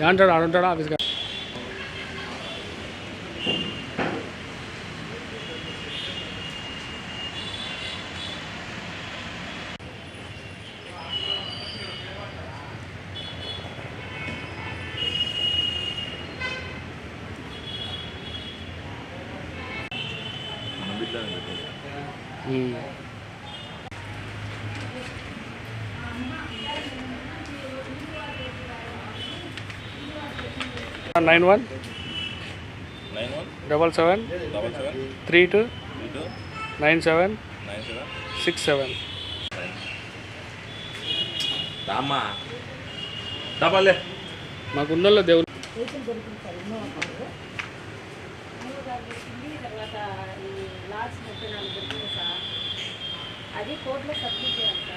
ఏమంటాడు ఆడుంటాడా ఆఫీస్ కాడ ఉమ్. Nine one? Nine one? Double seven? Double seven? Three two? Nine seven? Seven? Six seven? మాకు ఉన్నల్లో దేవుడు అది కోర్టులో సబ్మిట్ చేయాలి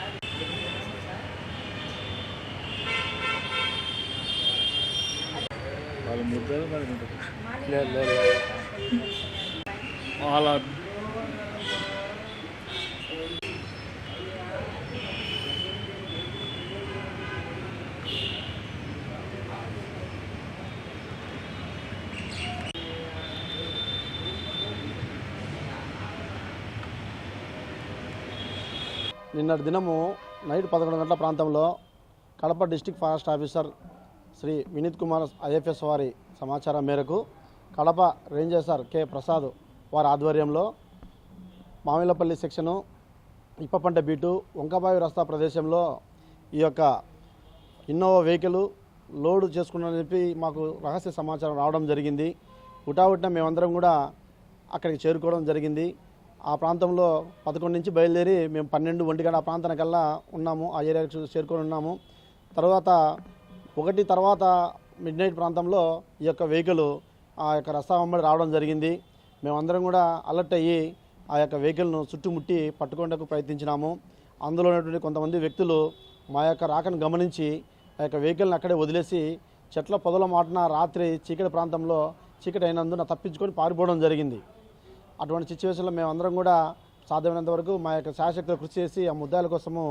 వాళ్ళ నిన్నటి దినము నైట్ పదకొండు గంటల ప్రాంతంలో Kadapa district forest officer Shri Vineeth Kumar IFS వారి సమాచారం మేరకు కడప రేంజర్ కె ప్రసాద్ వారి ఆధ్వర్యంలో మామిలపల్లి సెక్షను ఇప్పపంట బీటు వంకబావి రస్తా ప్రదేశంలో ఈ యొక్క ఇన్నోవా వెహికల్ లోడ్ చేసుకున్నారని చెప్పి మాకు రహస్య సమాచారం రావడం జరిగింది. హుటాహుటిన మేమందరం కూడా అక్కడికి చేరుకోవడం జరిగింది. ఆ ప్రాంతంలో పదకొండు నుంచి బయలుదేరి మేము పన్నెండు ఒంటి ఆ ప్రాంతానికల్లా ఉన్నాము. ఆ ఏరియాకి చేరుకొని ఉన్నాము. తర్వాత ఒకటి తర్వాత మిడ్ నైట్ ప్రాంతంలో ఈ యొక్క వెహికల్ ఆ యొక్క రస్తా వెంబడి రావడం జరిగింది. మేమందరం కూడా అలర్ట్ అయ్యి ఆ యొక్క వెహికల్ను చుట్టుముట్టి పట్టుకోవడానికి ప్రయత్నించినాము. అందులో ఉన్నటువంటి కొంతమంది వ్యక్తులు మా యొక్క రాకను గమనించి ఆ యొక్క వెహికల్ని అక్కడే వదిలేసి చెట్ల పొదల మాటన రాత్రి చీకటి ప్రాంతంలో చీకటి అయినందున తప్పించుకొని పారిపోవడం జరిగింది. అటువంటి సిచ్యువేషన్లో మేమందరం కూడా సాధ్యమైనంత వరకు మా యొక్క శాశక్తులు కృషి చేసి ఆ ముద్దాయిల కోసము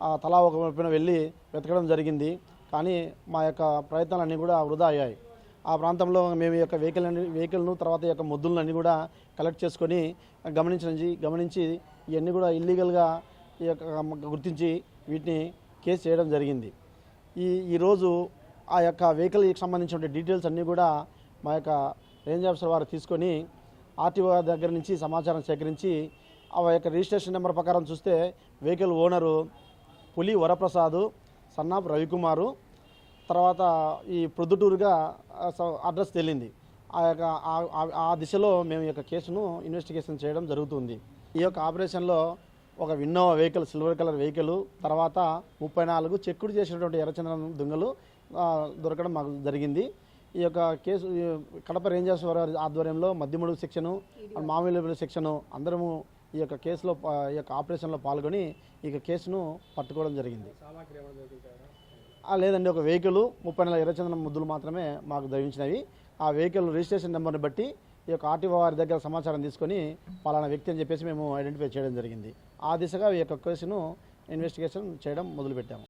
ఆ, తలా ఒక వైపున వెళ్ళి వెతకడం జరిగింది. కానీ మా యొక్క ప్రయత్నాలన్నీ కూడా వృధా అయ్యాయి. ఆ ప్రాంతంలో మేము యొక్క వెహికల్ వెహికల్ను తర్వాత ఈ యొక్క ముద్దులన్నీ కూడా కలెక్ట్ చేసుకొని గమనించి గమనించి ఇవన్నీ కూడా ఇల్లీగల్గా ఈ యొక్క గుర్తించి వీటిని కేసు చేయడం జరిగింది. ఈ ఈరోజు ఆ యొక్క వెహికల్కి సంబంధించిన డీటెయిల్స్ అన్నీ కూడా మా యొక్క రేంజ్ ఆఫీసర్ వారు తీసుకొని ఆర్టీఓ దగ్గర నుంచి సమాచారం సేకరించి ఆ యొక్క రిజిస్ట్రేషన్ నెంబర్ ప్రకారం చూస్తే వెహికల్ ఓనరు పులి వరప్రసాదు సన్నాప్ రవికుమారు తర్వాత ఈ ప్రొద్దుటూరుగా అడ్రస్ తేలింది. ఆ యొక్క ఆ- దిశలో మేము ఈ యొక్క కేసును ఇన్వెస్టిగేషన్ చేయడం జరుగుతుంది. ఈ యొక్క ఆపరేషన్లో ఒక Innova vehicle silver colour vehicle తర్వాత ముప్పై నాలుగు చెక్కుడు చేసినటువంటి ఎర్రచందనం దుంగలు దొరకడం మాకు జరిగింది. ఈ యొక్క కేసు కడప రేంజర్స్ వారి ఆధ్వర్యంలో మద్యముడుగు సెక్షను మామిడి సెక్షను అందరము ఈ యొక్క కేసులో ఈ యొక్క ఆపరేషన్లో పాల్గొని ఈ యొక్క కేసును పట్టుకోవడం జరిగింది. లేదండి ఒక వెహికల్ ముప్పై నెలల ఎర్రచందనం ముద్దులు మాత్రమే మాకు దొరికించినవి ఆ వెహికల్ రిజిస్ట్రేషన్ నెంబర్ని బట్టి ఈ యొక్క ఆర్టీఓ వారి దగ్గర సమాచారం తీసుకొని పలానా వ్యక్తి అని చెప్పేసి మేము ఐడెంటిఫై చేయడం జరిగింది. ఆ దిశగా ఈ యొక్క కేసును ఇన్వెస్టిగేషన్ చేయడం మొదలుపెట్టాము.